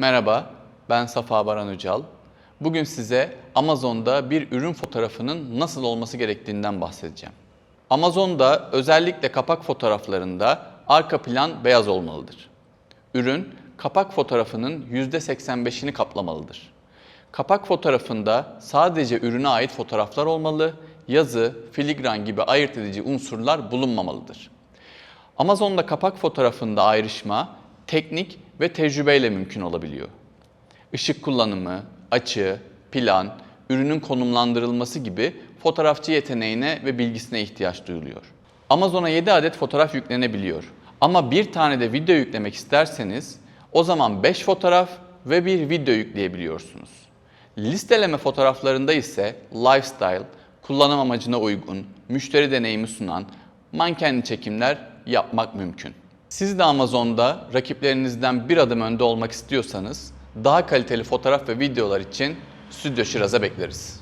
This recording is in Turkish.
Merhaba, ben Safa Baran Öcal. Bugün size Amazon'da bir ürün fotoğrafının nasıl olması gerektiğinden bahsedeceğim. Amazon'da özellikle kapak fotoğraflarında arka plan beyaz olmalıdır. Ürün kapak fotoğrafının %85'ini kaplamalıdır. Kapak fotoğrafında sadece ürüne ait fotoğraflar olmalı, yazı, filigran gibi ayırt edici unsurlar bulunmamalıdır. Amazon'da kapak fotoğrafında ayrışma teknik ve tecrübeyle mümkün olabiliyor. Işık kullanımı, açı, plan, ürünün konumlandırılması gibi fotoğrafçı yeteneğine ve bilgisine ihtiyaç duyuluyor. Amazon'a 7 adet fotoğraf yüklenebiliyor. Ama bir tane de video yüklemek isterseniz o zaman 5 fotoğraf ve bir video yükleyebiliyorsunuz. Listeleme fotoğraflarında ise lifestyle, kullanım amacına uygun, müşteri deneyimi sunan mankenli çekimler yapmak mümkün. Siz de Amazon'da rakiplerinizden bir adım önde olmak istiyorsanız daha kaliteli fotoğraf ve videolar için Stüdyo Şiraz'a bekleriz.